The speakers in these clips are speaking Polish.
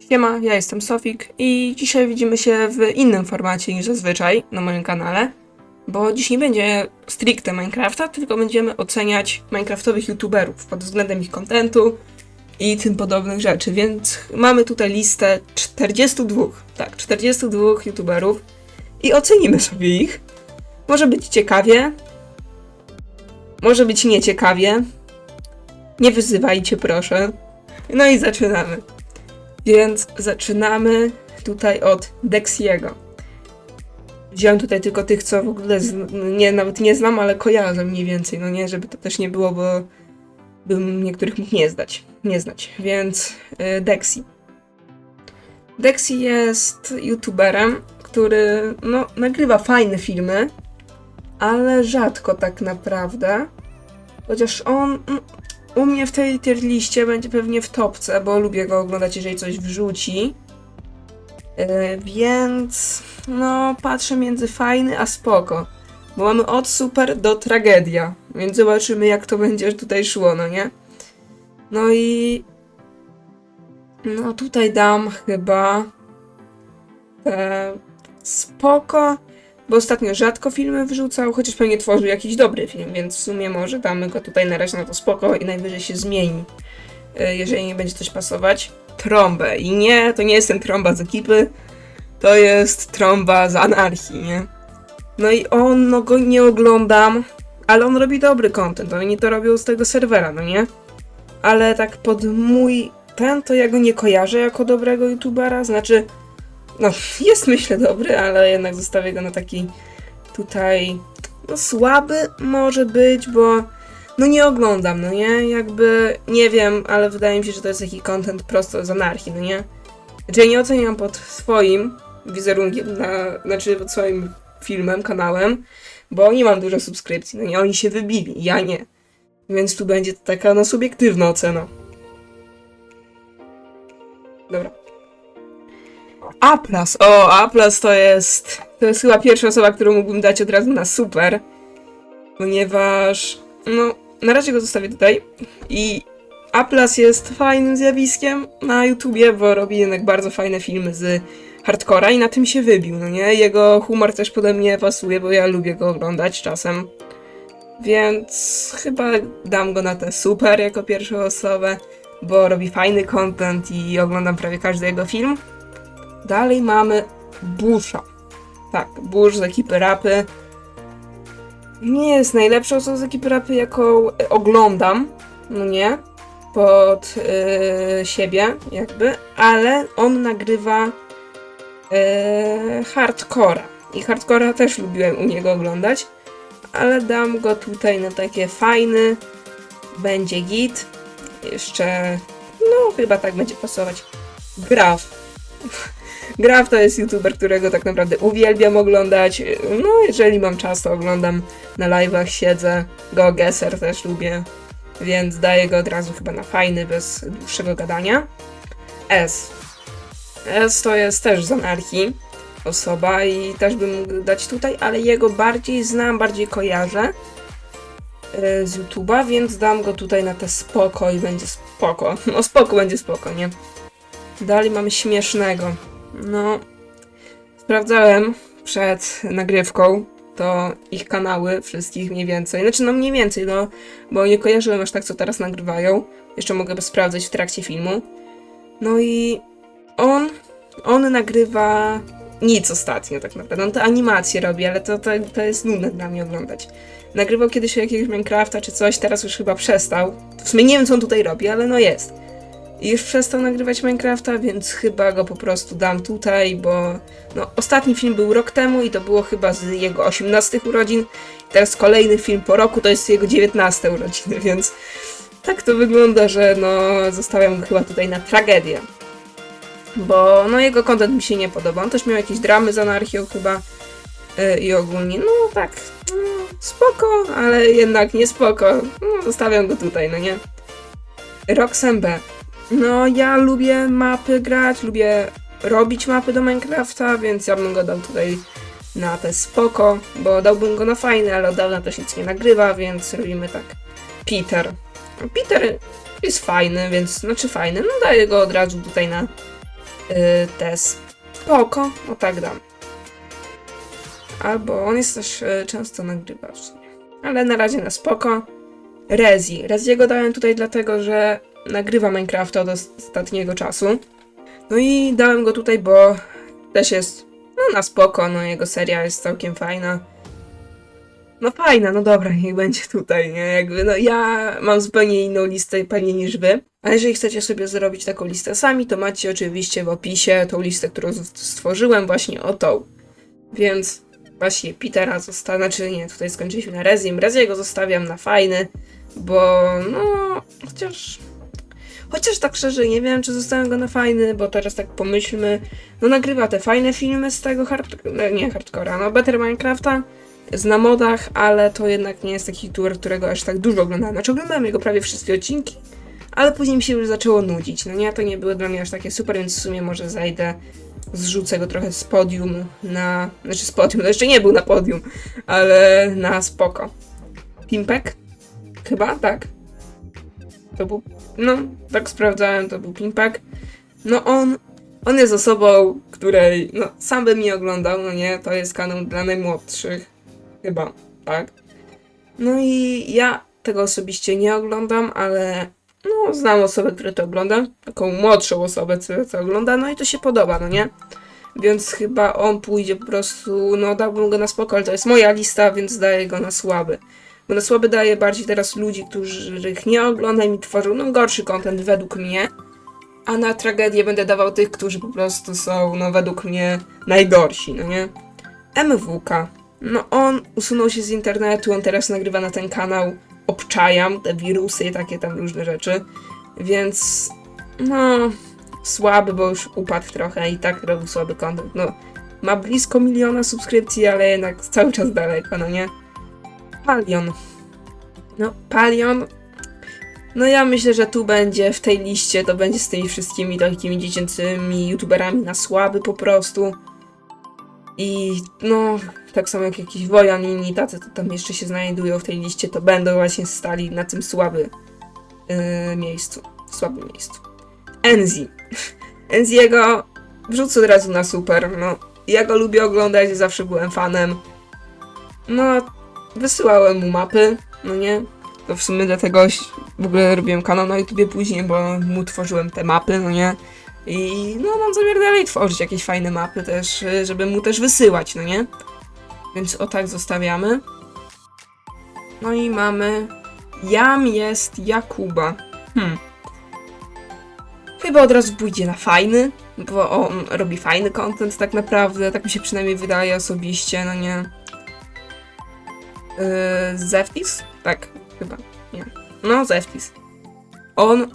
Siema, ja jestem Sofik i dzisiaj widzimy się w innym formacie niż zazwyczaj na moim kanale, bo dziś nie będzie stricte Minecrafta, tylko będziemy oceniać Minecraftowych youtuberów pod względem ich kontentu i tym podobnych rzeczy, więc mamy tutaj listę 42, tak, 42 youtuberów i ocenimy sobie ich. Może być ciekawie, może być nieciekawie. Nie wyzywajcie proszę. No i zaczynamy. Więc zaczynamy tutaj od Dexiego. Wziąłem tutaj tylko tych, co w ogóle nie, nawet nie znam, ale kojarzę mniej więcej, no nie, żeby to też nie było, bo bym niektórych mógł nie zdać, nie znać. Więc y, Dexi. Dexi jest youtuberem, który no, nagrywa fajne filmy, ale rzadko tak naprawdę. Chociaż on mm, u mnie w tej tier liście będzie pewnie w topce, bo lubię go oglądać, jeżeli coś wrzuci. E, więc no, patrzę między fajny a spoko. Bo mamy od super do tragedia. Więc zobaczymy, jak to będzie tutaj szło, no nie? No i. No tutaj dam chyba. E, spoko. Bo ostatnio rzadko filmy wrzucał, chociaż pewnie tworzył jakiś dobry film, więc w sumie może damy go tutaj na razie na to spoko i najwyżej się zmieni, y, jeżeli nie będzie coś pasować. Trąbę. I nie, to nie jest ten trąba z ekipy, to jest trąba z anarchii, nie? No i on, no go nie oglądam, ale on robi dobry content, oni to robią z tego serwera, no nie? Ale tak pod mój ten, to ja go nie kojarzę jako dobrego youtubera, znaczy no, jest myślę dobry, ale jednak zostawię go na taki tutaj, no słaby może być, bo no nie oglądam, no nie, jakby, nie wiem, ale wydaje mi się, że to jest taki content prosto z anarchii, no nie. Znaczy ja nie oceniam pod swoim wizerunkiem, na, znaczy pod swoim filmem, kanałem, bo nie mam dużo subskrypcji, no nie, oni się wybili, ja nie. Więc tu będzie taka, no, subiektywna ocena. Dobra. Aplas. O, Aplas to jest. To jest chyba pierwsza osoba, którą mógłbym dać od razu na super. Ponieważ. No, na razie go zostawię tutaj. I Aplas jest fajnym zjawiskiem na YouTubie, bo robi jednak bardzo fajne filmy z hardcora i na tym się wybił, no nie? Jego humor też pode mnie pasuje, bo ja lubię go oglądać czasem. Więc chyba dam go na tę super jako pierwszą osobę, bo robi fajny content i oglądam prawie każdy jego film. Dalej mamy Busha. Tak, Bush z ekipy Rapy. Nie jest najlepszą osobą z ekipy Rapy, jaką e, oglądam, no nie, pod yy, siebie jakby, ale on nagrywa yy, hardcora. I hardcora też lubiłem u niego oglądać, ale dam go tutaj na takie fajny, będzie git. Jeszcze, no chyba tak będzie pasować. Graf. Graf to jest youtuber, którego tak naprawdę uwielbiam oglądać. No, jeżeli mam czas, to oglądam na live'ach, siedzę. Go Gesser też lubię, więc daję go od razu chyba na fajny, bez dłuższego gadania. S. S to jest też z anarchii osoba i też bym mógł dać tutaj, ale jego bardziej znam, bardziej kojarzę e, z YouTube'a, więc dam go tutaj na te spoko i będzie spoko. No spoko będzie spoko, nie? Dalej mamy śmiesznego. No, sprawdzałem przed nagrywką to ich kanały, wszystkich mniej więcej. Znaczy, no mniej więcej, no, bo nie kojarzyłem aż tak, co teraz nagrywają. Jeszcze mogę sprawdzać w trakcie filmu. No i on, on nagrywa nic ostatnio tak naprawdę. On te animacje robi, ale to, to, to jest nudne dla mnie oglądać. Nagrywał kiedyś jakiegoś Minecrafta czy coś, teraz już chyba przestał. W sumie nie wiem, co on tutaj robi, ale no jest. Już przestał nagrywać Minecrafta, więc chyba go po prostu dam tutaj, bo no, ostatni film był rok temu i to było chyba z jego 18 urodzin. Teraz kolejny film po roku to jest jego 19 urodziny, więc tak to wygląda, że no zostawiam go chyba tutaj na tragedię. Bo no jego content mi się nie podoba. On też miał jakieś dramy z anarchią chyba yy, i ogólnie, no tak, no, spoko, ale jednak nie spoko. No, zostawiam go tutaj, no nie. Roxem B. No, ja lubię mapy grać, lubię robić mapy do Minecrafta, więc ja bym go dał tutaj na te spoko, bo dałbym go na fajny, ale od dawna też nic nie nagrywa, więc robimy tak. Peter. Peter jest fajny, więc, znaczy fajny, no daję go od razu tutaj na yy, spoko, no tak dam. Albo on jest też yy, często nagrywa w sumie. Ale na razie na spoko. Rezi. Reziego dałem tutaj dlatego, że nagrywa Minecrafta od ostatniego czasu. No i dałem go tutaj, bo też jest no na spoko, no jego seria jest całkiem fajna. No fajna, no dobra, niech będzie tutaj, nie? Jakby, no ja mam zupełnie inną listę pewnie niż wy. A jeżeli chcecie sobie zrobić taką listę sami, to macie oczywiście w opisie tą listę, którą stworzyłem właśnie o tą. Więc właśnie Petera zostawiam, znaczy nie, tutaj skończyliśmy na Rezim. Reziego zostawiam na fajny, bo no, chociaż... Chociaż tak szczerze nie wiem, czy zostawiam go na fajny, bo teraz tak pomyślmy, no nagrywa te fajne filmy z tego hard... no, nie hardcora, no Better Minecrafta, zna modach, ale to jednak nie jest taki youtuber, którego aż tak dużo oglądałem. Znaczy oglądałem jego prawie wszystkie odcinki, ale później mi się już zaczęło nudzić. No nie, to nie były dla mnie aż takie super, więc w sumie może zajdę, zrzucę go trochę z podium na... Znaczy z podium, to jeszcze nie był na podium, ale na spoko. Pimpek? Chyba, tak. To był... No, tak sprawdzałem, to był Pimpek. No on... On jest osobą, której, no, sam bym nie oglądał, no nie, to jest kanał dla najmłodszych. Chyba, tak. No i ja tego osobiście nie oglądam, ale no, znam osobę, która to ogląda, taką młodszą osobę, która to ogląda, no i to się podoba, no nie? Więc chyba on pójdzie po prostu, no dałbym go na spoko, ale to jest moja lista, więc daję go na słaby. Bo na słaby daję bardziej teraz ludzi, których nie oglądam i tworzą no, gorszy content według mnie. A na tragedię będę dawał tych, którzy po prostu są, no według mnie, najgorsi, no nie? MWK. No on usunął się z internetu, on teraz nagrywa na ten kanał Obczajam, te wirusy i takie tam różne rzeczy. Więc no słaby, bo już upadł trochę i tak robił słaby content. No ma blisko miliona subskrypcji, ale jednak cały czas daleko, no nie? Palion. No, Palion. No ja myślę, że tu będzie w tej liście, to będzie z tymi wszystkimi takimi dziecięcymi youtuberami na słaby po prostu. I no, tak samo jak jakiś Wojan inni tacy, to tam jeszcze się znajdują w tej liście, to będą właśnie stali na tym słaby yy, miejscu. Słabym miejscu. Enzi. Enziego wrzucę od razu na super, no. Ja go lubię oglądać, zawsze byłem fanem. No, wysyłałem mu mapy, no nie? To w sumie dlatego w ogóle robiłem kanał na YouTubie później, bo mu tworzyłem te mapy, no nie? I no mam zamiar dalej tworzyć jakieś fajne mapy też, żeby mu też wysyłać, no nie? Więc o tak zostawiamy. No i mamy... Jam jest Jakuba. Hmm. Chyba od razu pójdzie na fajny, bo on robi fajny content tak naprawdę, tak mi się przynajmniej wydaje osobiście, no nie? Yy, Zeftis? Tak, chyba, nie. No, Zeftis. On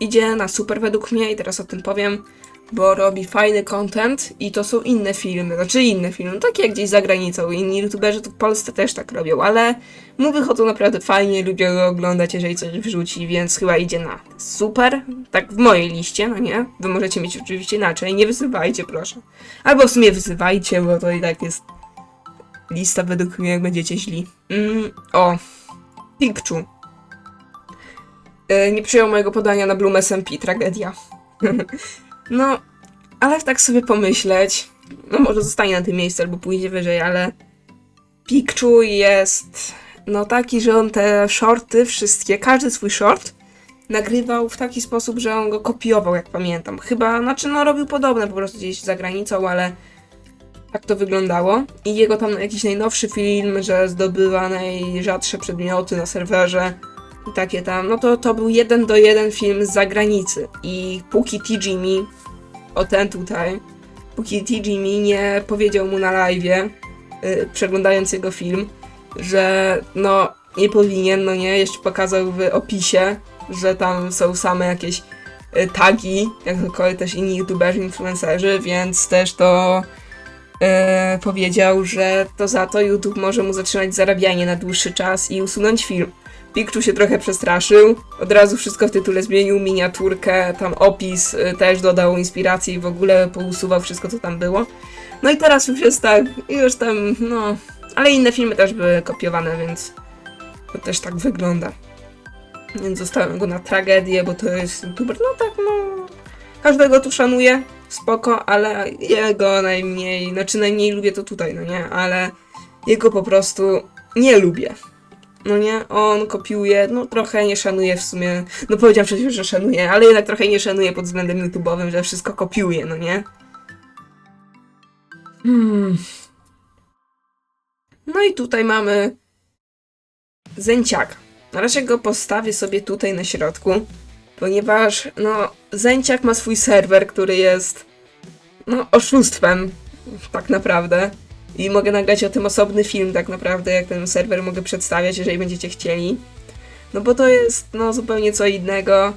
idzie na super według mnie i teraz o tym powiem, bo robi fajny content i to są inne filmy, znaczy inne filmy, takie jak gdzieś za granicą, inni youtuberzy to w Polsce też tak robią, ale mu wychodzą naprawdę fajnie, lubię go oglądać, jeżeli coś wrzuci, więc chyba idzie na super, tak w mojej liście, no nie? Wy możecie mieć oczywiście inaczej, nie wyzywajcie proszę. Albo w sumie wyzywajcie, bo to i tak jest lista według mnie, jak będziecie źli. Mm, o, Pikachu. E, nie przyjął mojego podania na Bloom SMP, tragedia. no, ale tak sobie pomyśleć, no może zostanie na tym miejscu albo pójdzie wyżej, ale Pikachu jest no taki, że on te shorty wszystkie, każdy swój short nagrywał w taki sposób, że on go kopiował, jak pamiętam. Chyba, znaczy no robił podobne po prostu gdzieś za granicą, ale tak to wyglądało. I jego tam jakiś najnowszy film, że zdobywa najrzadsze przedmioty na serwerze i takie tam, no to to był jeden do jeden film z zagranicy. I póki mi, o ten tutaj, póki mi nie powiedział mu na live, yy, przeglądając jego film, że no nie powinien, no nie, jeszcze pokazał w opisie, że tam są same jakieś y, tagi, jak to też inni youtuberzy, influencerzy, więc też to e, powiedział, że to za to YouTube może mu zatrzymać zarabianie na dłuższy czas i usunąć film. Pikachu się trochę przestraszył, od razu wszystko w tytule zmienił, miniaturkę, tam opis y, też dodał inspiracji i w ogóle pousuwał wszystko, co tam było. No i teraz już jest tak, już tam, no... Ale inne filmy też były kopiowane, więc to też tak wygląda. Więc zostawiam go na tragedię, bo to jest youtuber, no tak, no... Każdego tu szanuję, spoko, ale jego najmniej, znaczy najmniej lubię to tutaj, no nie, ale jego po prostu nie lubię. No nie, on kopiuje, no trochę nie szanuje w sumie, no powiedział przecież, że szanuje, ale jednak trochę nie szanuje pod względem YouTube'owym, że wszystko kopiuje, no nie. Hmm. No i tutaj mamy Zęciaka. Na razie go postawię sobie tutaj na środku, ponieważ no Zęciak ma swój serwer, który jest no oszustwem tak naprawdę. I mogę nagrać o tym osobny film tak naprawdę, jak ten serwer mogę przedstawiać, jeżeli będziecie chcieli. No bo to jest no zupełnie co innego.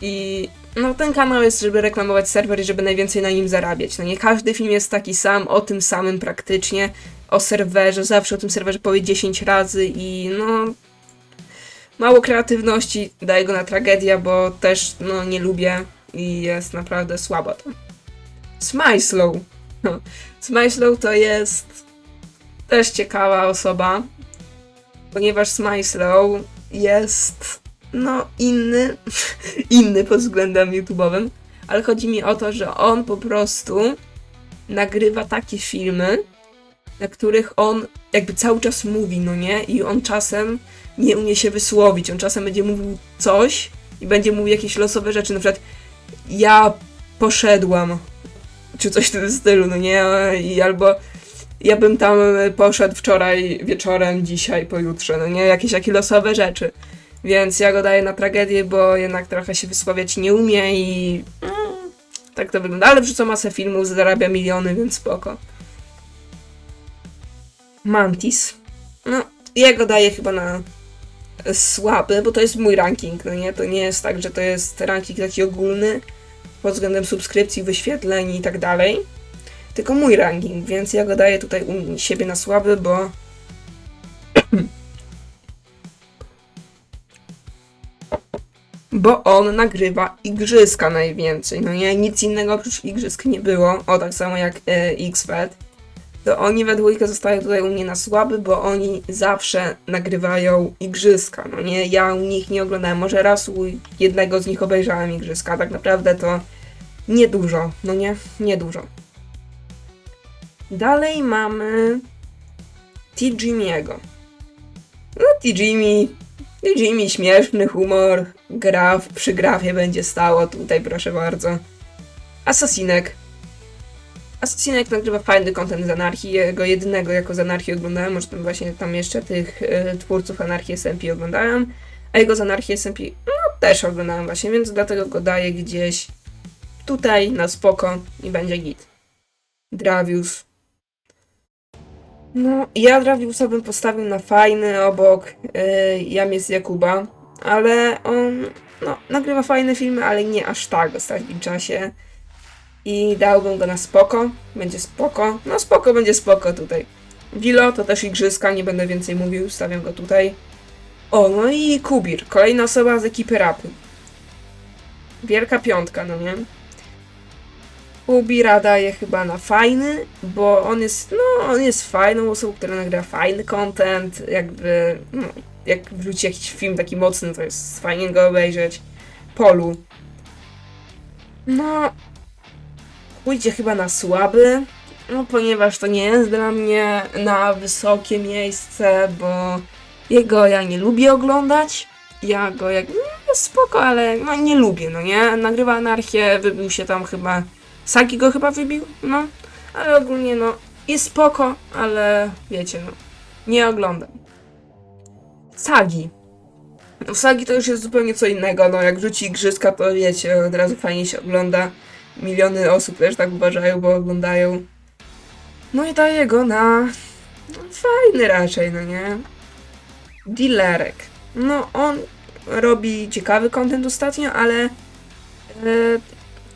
I no ten kanał jest, żeby reklamować serwer i żeby najwięcej na nim zarabiać. No nie każdy film jest taki sam, o tym samym praktycznie, o serwerze, zawsze o tym serwerze powie 10 razy i no mało kreatywności, daję go na tragedię, bo też no nie lubię i jest naprawdę słabo to. Smyslow. No, Smyslow to jest też ciekawa osoba, ponieważ Smyslow jest no inny, inny pod względem YouTube'owym, ale chodzi mi o to, że on po prostu nagrywa takie filmy, na których on jakby cały czas mówi, no nie? I on czasem nie umie się wysłowić, on czasem będzie mówił coś i będzie mówił jakieś losowe rzeczy, na przykład ja poszedłam, czy coś w tym stylu, no nie? I albo ja bym tam poszedł wczoraj wieczorem, dzisiaj, pojutrze, no nie? Jakieś takie losowe rzeczy. Więc ja go daję na tragedię, bo jednak trochę się wysławiać nie umie i mm, tak to wygląda. Ale wrzuca masę filmów, zarabia miliony, więc spoko. Mantis. No, jego daję chyba na słaby, bo to jest mój ranking, no nie? To nie jest tak, że to jest ranking taki ogólny pod względem subskrypcji, wyświetleń i tak dalej. Tylko mój ranking, więc ja go daję tutaj u siebie na słaby, bo bo on nagrywa igrzyska najwięcej. No nie, nic innego oprócz igrzysk nie było. O, tak samo jak e, X-Fed. To oni we dwójkę zostają tutaj u mnie na słaby, bo oni zawsze nagrywają igrzyska. No nie, ja u nich nie oglądałem. Może raz u jednego z nich obejrzałem igrzyska. Tak naprawdę to niedużo. No nie, niedużo. Dalej mamy T-Jimmy'ego. No, T-Jimmy i Jimmy, śmieszny humor, graf, przy grafie będzie stało tutaj, proszę bardzo. Asasinek. Asasinek nagrywa fajny content z Anarchii, jego jedynego jako z Anarchii oglądałem, może tam właśnie tam jeszcze tych y, twórców Anarchii SMP oglądałem, a jego z Anarchii SMP no też oglądałem właśnie, więc dlatego go daję gdzieś tutaj na spoko i będzie git. Dravius. No, ja Draviusa bym postawił na fajny obok yy, Jamies Jakuba, ale on no, nagrywa fajne filmy, ale nie aż tak w ostatnim czasie. I dałbym go na spoko, będzie spoko. No spoko będzie spoko tutaj. Wilo to też igrzyska, nie będę więcej mówił, stawiam go tutaj. O, no i Kubir, kolejna osoba z ekipy rapy. Wielka piątka, no nie? Kubira daje chyba na fajny, bo on jest, no, on jest fajną osobą, która nagra fajny content, jakby, no, jak wróci jakiś film taki mocny, to jest fajnie go obejrzeć. Polu. No, pójdzie chyba na słaby, no, ponieważ to nie jest dla mnie na wysokie miejsce, bo jego ja nie lubię oglądać. Ja go jak, no, spoko, ale no, nie lubię, no nie? Nagrywa anarchię, wybił się tam chyba Sagi go chyba wybił, no. Ale ogólnie, no, jest spoko, ale wiecie, no, nie oglądam. Sagi. No, Sagi to już jest zupełnie co innego, no, jak rzuci igrzyska, to wiecie, od razu fajnie się ogląda. Miliony osób też tak uważają, bo oglądają. No i daję go na... Fajny raczej, no nie? Dilerek. No, on robi ciekawy content ostatnio, ale... E,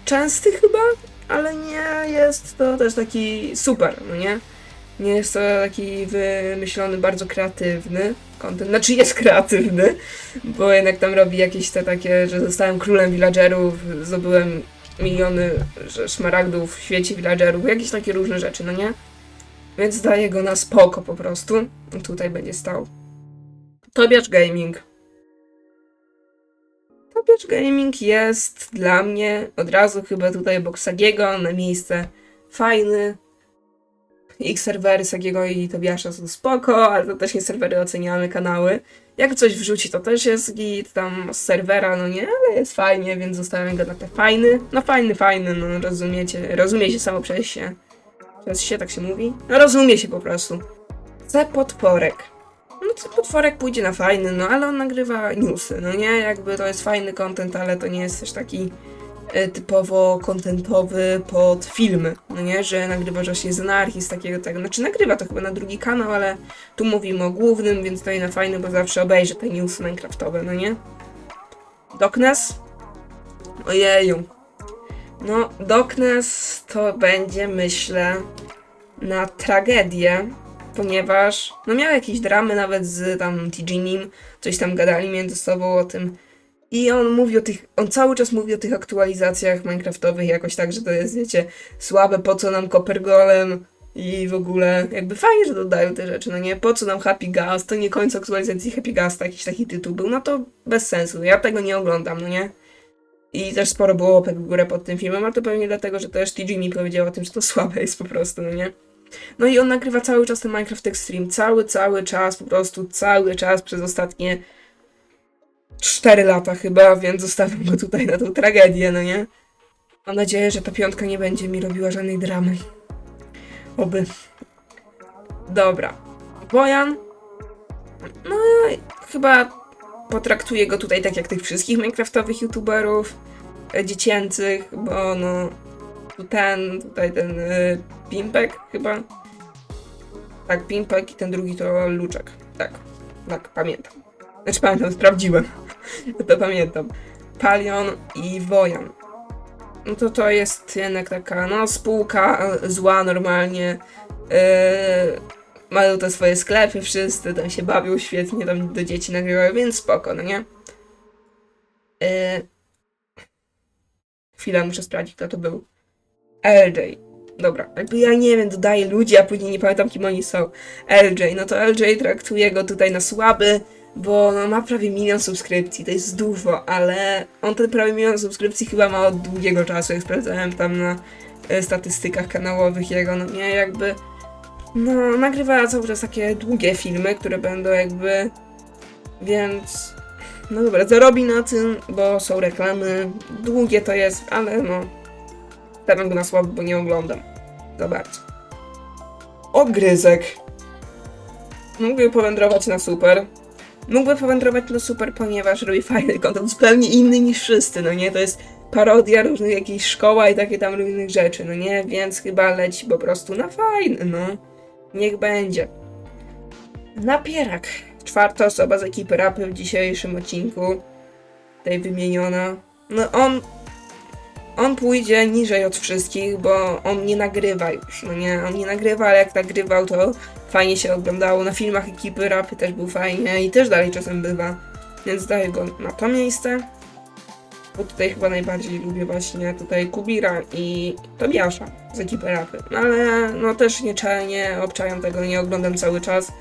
częsty chyba? ale nie jest to też taki super, no nie? Nie jest to taki wymyślony, bardzo kreatywny content. Znaczy jest kreatywny, bo jednak tam robi jakieś te takie, że zostałem królem villagerów, zdobyłem miliony szmaragdów w świecie villagerów, jakieś takie różne rzeczy, no nie? Więc daję go na spoko po prostu. Tutaj będzie stał. Tobiasz Gaming. Popiecz Gaming jest dla mnie od razu chyba tutaj obok Sagiego na miejsce fajny. Ich serwery Sagiego i Tobiasza są spoko, ale to też nie serwery oceniamy kanały. Jak coś wrzuci, to też jest git, tam z serwera, no nie, ale jest fajnie, więc zostawiam go na te fajny. No fajny, fajny, no rozumiecie, rozumie się samo przez się. Przez się tak się mówi? No rozumie się po prostu. C potworek. No to potworek pójdzie na fajny, no ale on nagrywa newsy, no nie? Jakby to jest fajny content, ale to nie jest też taki typowo kontentowy pod filmy, no nie? Że nagrywa właśnie z anarchii, z takiego tego, znaczy nagrywa to chyba na drugi kanał, ale tu mówimy o głównym, więc to na fajny, bo zawsze obejrzę te newsy minecraftowe, no nie? Doknes? Ojeju. No, Doknes to będzie, myślę, na tragedię, ponieważ no miał jakieś dramy nawet z tam TG Nim, coś tam gadali między sobą o tym. I on mówi o tych, on cały czas mówi o tych aktualizacjach minecraftowych jakoś tak, że to jest, wiecie, słabe, po co nam Copper Golem i w ogóle jakby fajnie, że dodają te rzeczy, no nie, po co nam Happy Gas, to nie końcu aktualizacji Happy Gas, jakiś taki tytuł był, no to bez sensu, ja tego nie oglądam, no nie. I też sporo było w górę pod tym filmem, ale to pewnie dlatego, że też TG mi powiedział o tym, że to słabe jest po prostu, no nie. No i on nagrywa cały czas ten Minecraft Extreme. Cały, cały czas, po prostu cały czas przez ostatnie 4 lata chyba, więc zostawiam go tutaj na tą tragedię, no nie? Mam nadzieję, że ta piątka nie będzie mi robiła żadnej dramy. Oby. Dobra. Wojan. No, chyba potraktuję go tutaj tak jak tych wszystkich Minecraftowych youtuberów e, dziecięcych, bo no tu ten, tutaj ten y, Pimpek chyba. Tak, Pimpek i ten drugi to Luczek. Tak, tak, pamiętam. Znaczy pamiętam, sprawdziłem. to pamiętam. Palion i Wojan. No to to jest jednak taka, no spółka e, zła normalnie. Yy, mają te swoje sklepy wszyscy, tam się bawią świetnie, tam do dzieci nagrywają, więc spoko, no nie? Yy, chwilę, muszę sprawdzić, kto to był. LJ. Dobra, jakby ja nie wiem, dodaję ludzi, a później nie pamiętam kim oni są. LJ, no to LJ traktuje go tutaj na słaby, bo no, ma prawie milion subskrypcji, to jest dużo, ale on ten prawie milion subskrypcji chyba ma od długiego czasu, jak sprawdzałem tam na e, statystykach kanałowych jego, no nie, jakby no, nagrywa cały czas takie długie filmy, które będą jakby, więc no dobra, zarobi na tym, bo są reklamy, długie to jest, ale no Stawiam go na słabo, bo nie oglądam. Za bardzo. Ogryzek. Mógłby powędrować na super. Mógłby powędrować na super, ponieważ robi fajny kontent, zupełnie inny niż wszyscy, no nie? To jest parodia różnych jakichś szkoła i takie tam różnych rzeczy, no nie? Więc chyba leci po prostu na fajny, no. Niech będzie. Napierak. Czwarta osoba z ekipy rapy w dzisiejszym odcinku. Tej wymieniona. No on on pójdzie niżej od wszystkich, bo on nie nagrywa już, no nie, on nie nagrywa, ale jak nagrywał, to fajnie się oglądało. Na filmach ekipy rapy też był fajnie i też dalej czasem bywa, więc daję go na to miejsce. Bo tutaj chyba najbardziej lubię właśnie tutaj Kubira i Tobiasza z ekipy rapy. No ale no też nie czelnie, obczają tego, nie oglądam cały czas,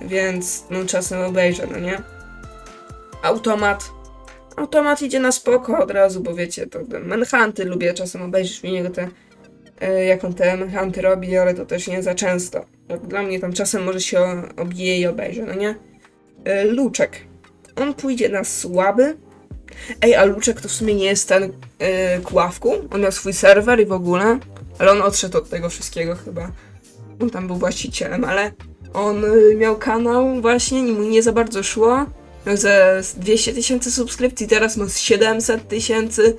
więc no czasem obejrzę, no nie. Automat automat idzie na spoko od razu, bo wiecie, to te manhunty lubię czasem obejrzeć u niego te, e, jak on te manhunty robi, ale to też nie za często. Jak dla mnie tam czasem może się obije i obejrzy, no nie? E, Luczek. On pójdzie na słaby. Ej, a Luczek to w sumie nie jest ten e, Kławku. On miał swój serwer i w ogóle, ale on odszedł od tego wszystkiego chyba. On tam był właścicielem, ale on y, miał kanał właśnie, mu nie za bardzo szło miał ze 200 tysięcy subskrypcji, teraz ma z 700 tysięcy.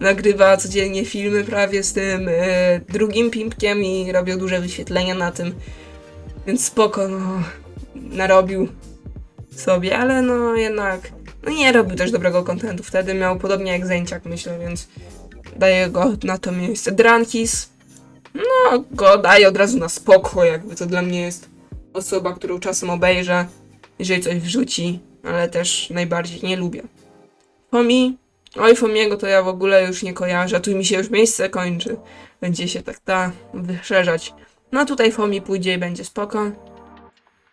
Nagrywa codziennie filmy prawie z tym e, drugim pimpkiem i robią duże wyświetlenia na tym. Więc spoko, no, narobił sobie, ale no jednak no nie robił też dobrego kontentu. Wtedy miał podobnie jak Zęciak, myślę, więc daję go na to miejsce. Drankis, no go daję od razu na spoko, jakby to dla mnie jest osoba, którą czasem obejrzę, jeżeli coś wrzuci ale też najbardziej nie lubię. Fomi, oj Fomiego to ja w ogóle już nie kojarzę, tu mi się już miejsce kończy. Będzie się tak ta wyszerzać. No tutaj Fomi pójdzie i będzie spoko.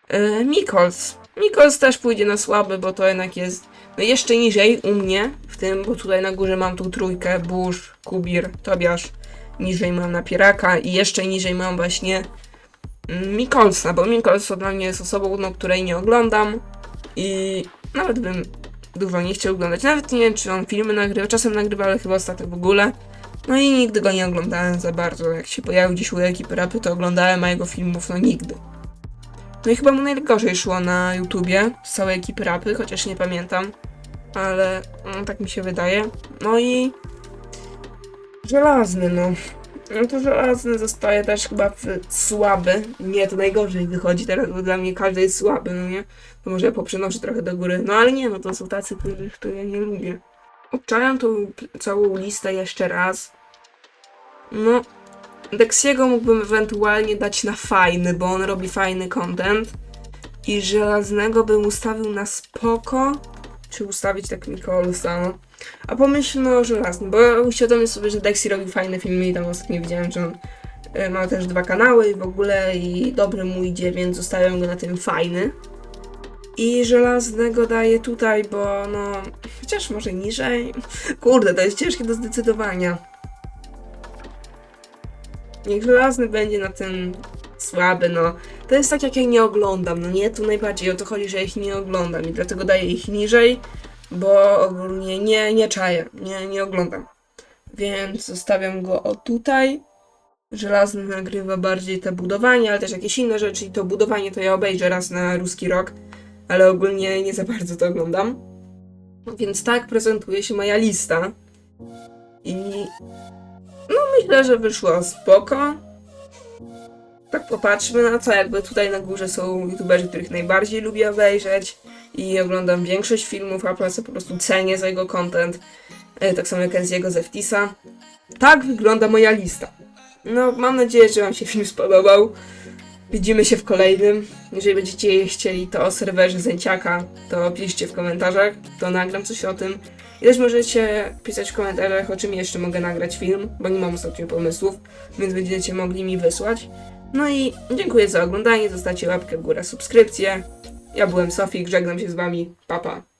Yy, Mikols. Mikols też pójdzie na słaby, bo to jednak jest No jeszcze niżej u mnie, w tym, bo tutaj na górze mam tą trójkę, Bush, Kubir, Tobiasz, niżej mam Napieraka i jeszcze niżej mam właśnie Mikolsa, bo Mikolsa dla mnie jest osobą, no, której nie oglądam i nawet bym dużo nie chciał oglądać. Nawet nie wiem, czy on filmy nagrywa, czasem nagrywa, ale chyba ostatnio w ogóle. No i nigdy go nie oglądałem za bardzo. Jak się pojawił gdzieś u ekipy rapy, to oglądałem, a jego filmów no nigdy. No i chyba mu najgorzej szło na YouTubie z całej ekipy rapy, chociaż nie pamiętam. Ale no, tak mi się wydaje. No i żelazny, no. No to żelazny zostaje też chyba słaby. Nie, to najgorzej wychodzi teraz, bo dla mnie każdy jest słaby, no nie? To może ja poprzenoszę trochę do góry. No ale nie, no to są tacy, których to ja nie lubię. Obczajam tą całą listę jeszcze raz. No, Dexiego mógłbym ewentualnie dać na fajny, bo on robi fajny content. I żelaznego bym ustawił na spoko. Czy ustawić tak Mikolsa, no. A pomyślmy o żelaznym, bo uświadomię sobie, że Dexy robi fajne filmy i tam ostatnio widziałem, że on e, ma też dwa kanały i w ogóle i dobry mu idzie, więc zostawiam go na tym fajny. I żelaznego daję tutaj, bo no, chociaż może niżej. Kurde, to jest ciężkie do zdecydowania. Niech żelazny będzie na tym słaby, no. To jest tak jak ja nie oglądam, no nie? Tu najbardziej o to chodzi, że ich nie oglądam i dlatego daję ich niżej, bo ogólnie nie, nie czaję, nie, nie oglądam. Więc zostawiam go o tutaj. Żelazny nagrywa bardziej te budowanie, ale też jakieś inne rzeczy i to budowanie to ja obejrzę raz na ruski rok, ale ogólnie nie za bardzo to oglądam. Więc tak prezentuje się moja lista. I no myślę, że wyszło spoko. Tak popatrzmy na to, jakby tutaj na górze są youtuberzy, których najbardziej lubię obejrzeć i oglądam większość filmów, a po prostu cenię za jego content. E, Tak samo jak Enziego z Eftisa. Tak wygląda moja lista. No, mam nadzieję, że Wam się film spodobał. Widzimy się w kolejnym. Jeżeli będziecie chcieli to o serwerze Zęciaka, to piszcie w komentarzach, to nagram coś o tym. I też możecie pisać w komentarzach, o czym jeszcze mogę nagrać film, bo nie mam ostatnio pomysłów, więc będziecie mogli mi wysłać. No i dziękuję za oglądanie, zostawcie łapkę w górę, subskrypcję. Ja byłem Sofik, żegnam się z Wami, papa. Pa.